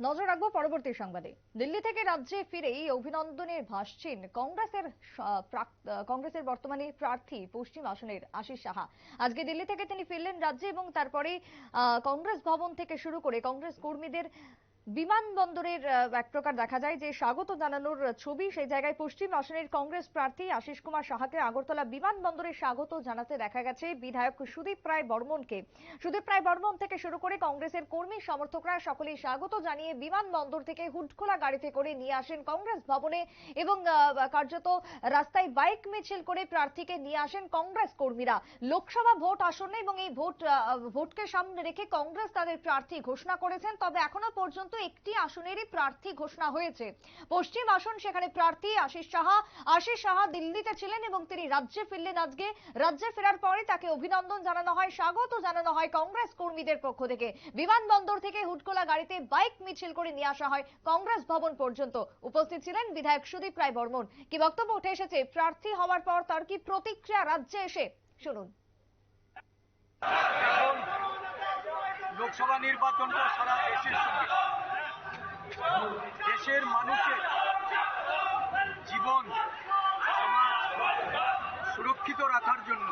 নজর রাখব পরবর্তী সংবাদে। দিল্লি থেকে রাজ্যে ফিরেই অভিনন্দনের ভাসছেন কংগ্রেসের কংগ্রেসের বর্তমানে প্রার্থী পশ্চিম আসনের আশিস সাহা। আজকে দিল্লি থেকে তিনি ফিরলেন রাজ্যে এবং তারপরে কংগ্রেস ভবন থেকে শুরু করে কংগ্রেস কর্মীদের বিমানবন্দরের এক প্রকার দেখা যায় যে স্বাগত জানানোর ছবি সেই জায়গায় পশ্চিম আসনের কংগ্রেস প্রার্থী আশিস কুমার সাহাকে আগরতলা বিমানবন্দরে স্বাগত জানাতে দেখা গেছে বিধায়ক সুদীপ রায় বর্মনকে। সুদীপ রায় বর্মন থেকে শুরু করে কংগ্রেসের কর্মী সমর্থকরা সকলেই স্বাগত জানিয়ে বিমানবন্দর থেকে হুটখোলা গাড়িতে করে নিয়ে আসেন কংগ্রেস ভবনে এবং কার্যত রাস্তায় বাইক মিছিল করে প্রার্থীকে নিয়ে আসেন কংগ্রেস কর্মীরা। লোকসভা ভোট আসন্ন এবং এই ভোট ভোটকে সামনে রেখে কংগ্রেস তাদের প্রার্থী ঘোষণা করেছেন, তবে এখনও পর্যন্ত একটি আসনেরই প্রার্থী ঘোষণা হয়েছে। পশ্চিম আসন সেখানে প্রার্থী আশিস সাহা। আশিস সাহা দিল্লিতে ছিলেন এবং তিনি রাজ্যে ফিরলেন আজকে। রাজ্যে ফেরার পরে তাকে অভিনন্দন জানানো হয়, স্বাগত জানানো হয় কংগ্রেস কর্মীদের পক্ষ থেকে। বিমানবন্দর থেকে হুটকোলা গাড়িতে বাইক মিছিল করে নিয়ে আসা হয় কংগ্রেস ভবন পর্যন্ত। উপস্থিত ছিলেন বিধায়ক সুদীপ রায় বর্মন। কি বক্তব্য উঠে এসেছে? প্রার্থী হওয়ার পর তার কি প্রতিক্রিয়া রাজ্যে এসে? শুনুন। লোকসভা নির্বাচনটা সারা দেশের সঙ্গে। দেশের মানুষের জীবন সুরক্ষিত রাখার জন্য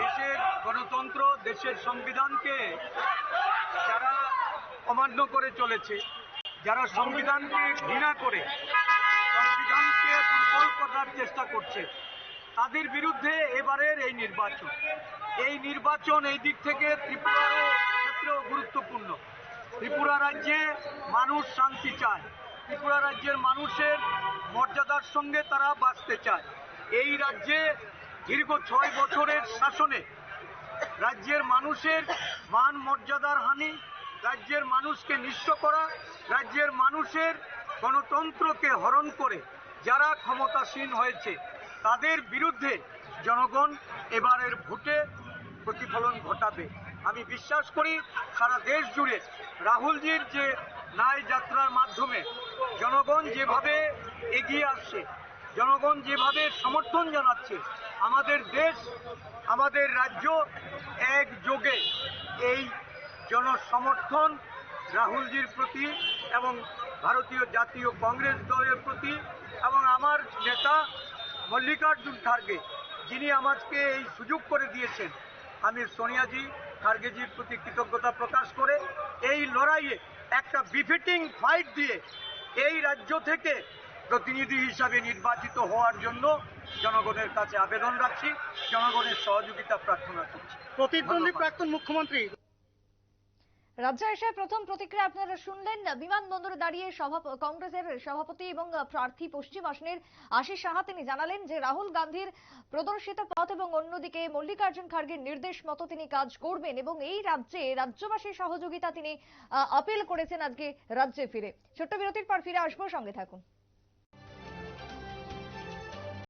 দেশের গণতন্ত্র, দেশের সংবিধানকে যারা অমান্য করে চলেছে, যারা সংবিধানকে ঘৃণা করে, সংবিধানকে দুর্বল করার চেষ্টা করছে, তাদের বিরুদ্ধে এবারের এই নির্বাচন। এই নির্বাচন এই দিক থেকে ত্রিপুরারও ক্ষেত্রেও গুরুত্বপূর্ণ। ত্রিপুরা রাজ্যে মানুষ শান্তি চায়। ত্রিপুরা রাজ্যের মানুষের মর্যাদার সঙ্গে তারা বাঁচতে চায়। এই রাজ্যে দীর্ঘ ছয় বছরের শাসনে রাজ্যের মানুষের মান মর্যাদার হানি, রাজ্যের মানুষকে নিঃস্ব করা, রাজ্যের মানুষের গণতন্ত্রকে হরণ করে যারা ক্ষমতাসীন হয়েছে, তাদের বিরুদ্ধে জনগণ এবারের ভোটে প্রতিফলন ঘটাবে। আমি বিশ্বাস করি সারা দেশ জুড়ে রাহুলজির যে ন্যায় যাত্রার মাধ্যমে জনগণ যেভাবে এগিয়ে আসছে, জনগণ যেভাবে সমর্থন জানাচ্ছে, আমাদের দেশ, আমাদের রাজ্য একযোগে এই জনসমর্থন রাহুলজির প্রতি এবং ভারতীয় জাতীয় কংগ্রেস দলের প্রতি এবং আমার নেতা মল্লিকার্জুন খার্গে, যিনি আমাকে এই সুযোগ করে দিয়েছেন। আমি সোনিয়াজি খার্গেজির প্রতি কৃতজ্ঞতা প্রকাশ করে এই লড়াইয়ে একটা বিফিটিং ফাইট দিয়ে এই রাজ্য থেকে প্রতিনিধি হিসাবে নির্বাচিত হওয়ার জন্য জনগণের কাছে আবেদন রাখছি জনগণের সহযোগিতা প্রার্থনা করছি। প্রতিদ্বন্দ্বী প্রাক্তন মুখ্যমন্ত্রী রাজ্যে প্রথম প্রতিক্রিয়া আপনারা শুনলেন। বিমানবন্দরে দাঁড়িয়ে কংগ্রেসের সভাপতি এবং প্রার্থী পশ্চিম আসনের আশিস সাহা তিনি জানালেন যে, রাহুল গান্ধীর প্রদর্শিত পথ এবং অন্যদিকে মল্লিকার্জুন খার্গের নির্দেশ মতো তিনি কাজ করবেন এবং এই রাজ্যে রাজ্যবাসীর সহযোগিতা তিনি আপিল করেছেন আজকে রাজ্যে ফিরে। ছোট্ট বিরতির পর ফিরে আসব। সঙ্গে থাকুন।